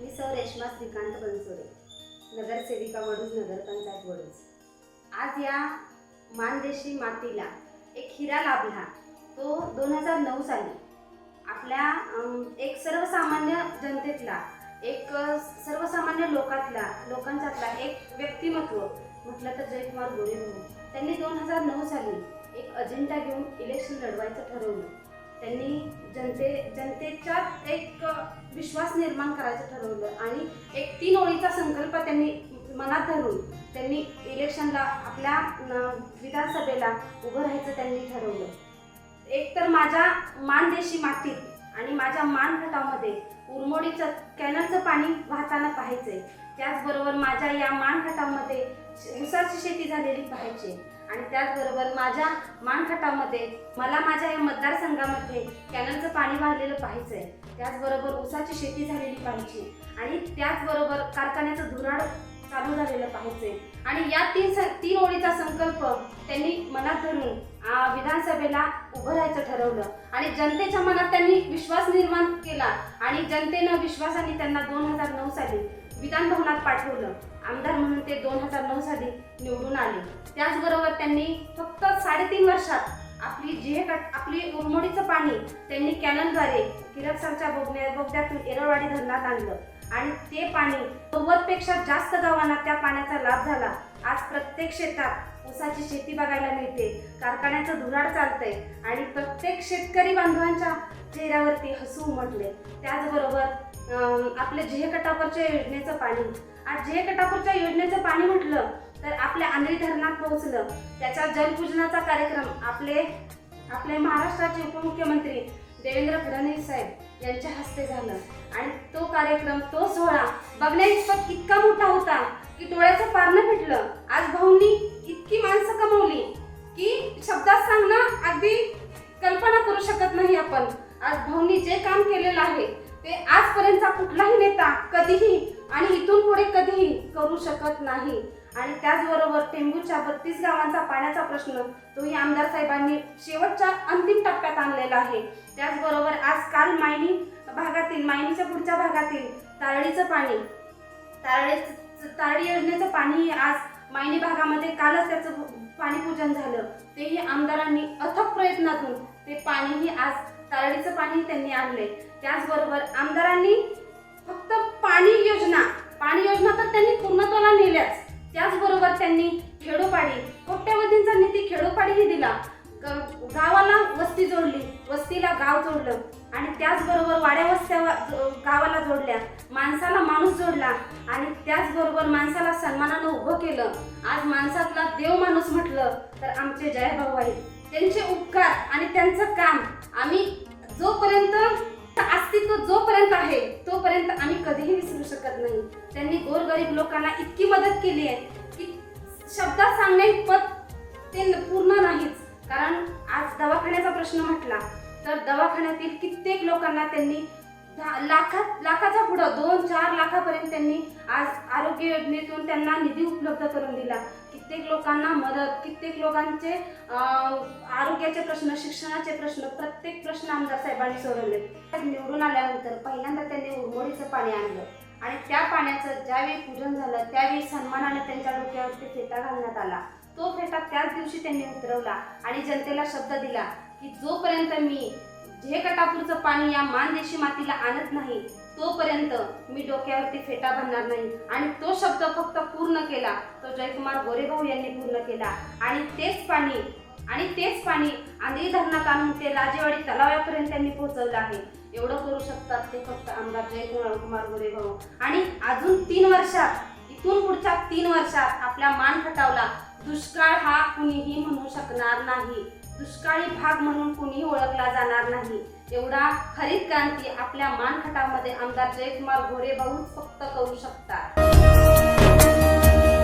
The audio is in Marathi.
मी सौ रेश्मा श्रीकांत बनसोरे नगरसेविका वडूज नगरपंचायत वडूज आज या मानदेशी मातीला एक हिरा लाभला. तो दोन हजार नऊ साली आपल्या एक सर्वसामान्य जनतेतला एक सर्वसामान्य लोकातला लोकांच्यातला एक व्यक्तिमत्व म्हटलं तर जयकुमार गोरे म्हणून. त्यांनी दोन हजार नऊ साली एक अजेंडा घेऊन इलेक्शन लढवायचं ठरवलं. त्यांनी जनते जनतेच्यात एक विश्वास निर्माण करायचं ठरवलं. आणि एक तीन ओळीचा संकल्प त्यांनी मनात धरून त्यांनी इलेक्शनला आपल्या विधानसभेला उभं राहायचं त्यांनी ठरवलं. एक तर माझ्या मानदेशी मातीत मानखटामध्ये उरमोडीचं कॅनलचं पाणी वाहताना पाहायचंय. त्याचबरोबर माझ्या या मानखटामध्ये ऊसाची शेती झालेली पाहायची. आणि त्याचबरोबर माझ्या मानखटामध्ये मला माझ्या या मतदारसंघामध्ये कॅनलचं पाणी वाहलेलं पाहायचंय. त्याचबरोबर ऊसाची शेती झालेली पाहिजे आणि त्याचबरोबर कारखान्याचं धुराड चालू झालेलं पाहिजे. आणि या तीन तीन ओळीचा संकल्प त्यांनी मनात धरून विधानसभेला उभं राहायचं ठरवलं. आणि जनतेच्या मनात त्यांनी विश्वास निर्माण केला आणि जनतेनं विश्वासाने त्यांना दोन हजार नऊ साली विधान भवनात पाठवलं. आमदार म्हणून ते दोन हजार नऊ साली निवडून आले. त्याचबरोबर त्यांनी फक्त साडेतीन वर्षात आपली जे आपली उरमोडीचं पाणी त्यांनी कॅनलद्वारे किरकसरच्या बोगण्या बोगद्यातून एरळवाडी धरणात आणलं. आणि ते पाणी नव्वदपेक्षा जास्त गावांना त्या पाण्याचा लाभ झाला. आज प्रत्येक शेतात ऊसाची शेती बघायला मिळते. कारखान्याचं धुराड चालतंय आणि प्रत्येक शेतकरी बांधवांच्या चेहऱ्यावरती हसू उमटले त्याचबरोबर आपल्या जेह कटापूरच्या योजनेचं पाणी. आज जे कटापूरच्या योजनेचं पाणी म्हटलं तर आपल्या आंधळी धरणात पोहोचलं. त्याच्या जलपूजनाचा कार्यक्रम आपले आपले महाराष्ट्राचे उपमुख्यमंत्री देवेंद्र फडणवीस साहेब यांच्या हस्ते झालं. आणि कार्यक्रम तो सोहळा. बघण्याइतपत इतका मोठा होता की डोळ्याचं पारणं फिटलं. आज भाऊंनी इतकी माणसं कमवली की शब्दात सांगणं अगदी कल्पना करू शकत नाही आपण. आज भाऊंनी जे काम केलेलं आहे ते आजपर्यंतचा कुठलाही नेता कधीही आणि इथून पुढे कधीही करू शकत नाही. आणि त्याचबरोबर टेंबूच्या बत्तीस गावांचा पाण्याचा प्रश्न तोही आमदार साहेबांनी शेवटच्या अंतिम टप्प्यात आणलेला आहे. त्याचबरोबर आज काल मायनी भागातील मायनीच्या पुढच्या भागातील तारळीचं पाणी तारळे तारळी योजनेचं पाणी आज मायनी भागामध्ये कालच त्याचं पाणीपूजन झालं. तेही आमदारांनी अथक प्रयत्नातून ते पाणीही आज तारळीचं पाणी त्यांनी आणले त्याचबरोबर आमदारांनी फक्त पाणी योजना पाणी योजना तर त्यांनी पूर्णत्वाला नेल्याच. त्याचबरोबर त्यांनी खेडोपाडी कोट्यवधींचा निधी खेडोपाडीही दिला. ग- गावाला वस्ती जोडली वस्तीला गाव जोडलं आणि त्याचबरोबर वाड्या वस्त्या गावाला जोडल्या माणसाला माणूस जोडला आणि त्याचबरोबर माणसाला सन्मानानं उभं केलं. आज माणसातला देव माणूस म्हटलं तर आमचे जयभाऊ आहेत. त्यांचे उपकार आणि त्यांचं काम आम्ही जोपर्यंत अस्तित्व जोपर्यंत आहे तोपर्यंत आम्ही कधीही विसरू शकत नाही. त्यांनी गोरगरीब लोकांना इतकी मदत केली आहे की शब्दात पद ते पूर्ण नाहीच. कारण आज दवाखान्याचा प्रश्न म्हटला तर दवाखान्यातील कित्येक लोकांना त्यांनी लाखात लाखाच्या पुढं दोन चार लाखापर्यंत त्यांनी आज आरोग्य योजनेतून त्यांना निधी उपलब्ध करून दिला. कित्येक लोकांना मदत कित्येक लोकांचे आरोग्याचे प्रश्न शिक्षणाचे प्रश्न प्रत्येक प्रश्न आमदार साहेबांनी सोडवले. निवडून आले पहिल्यांदा त्यांनी उरमोडीचं पाणी आणलं. आणि त्या पाण्याचं ज्यावेळी पूजन झालं त्यावेळी सन्मानाने त्यांच्या डोक्यावरती फेटा घालण्यात आला. तो फेटा त्याच दिवशी त्यांनी उतरवला आणि जनतेला शब्द दिला की जोपर्यंत मी जे कटापूरचं पाणी या मानदेशी मातीला आणत नाही तोपर्यंत मी डोक्यावरती फेटा भरणार नाही. आणि तो शब्द फक्त पूर्ण केला. तो जयकुमार गोरेभाऊ यांनी पूर्ण केला. आणि तेच पाणी आणि तेच पाणी आंधळी धरणात आणून ते राजेवाडी तलावापर्यंत त्यांनी पोहोचवलं आहे. एवढं करू शकतात ते फक्त आमदार जयकुमार कुमार गोरेभाऊ आणि अजून तीन वर्षात इथून पुढच्या तीन वर्षात आपल्या मान खटावला दुष्काळ हा कुणीही म्हणू शकणार नाही. दुष्काळी भाग म्हणून कुणीही ओळखला जाणार नाही. एवढा हरित क्रांती आपल्या मानखटामध्ये आमदार जयकुमार गोरे भाऊच फक्त करू शकतात.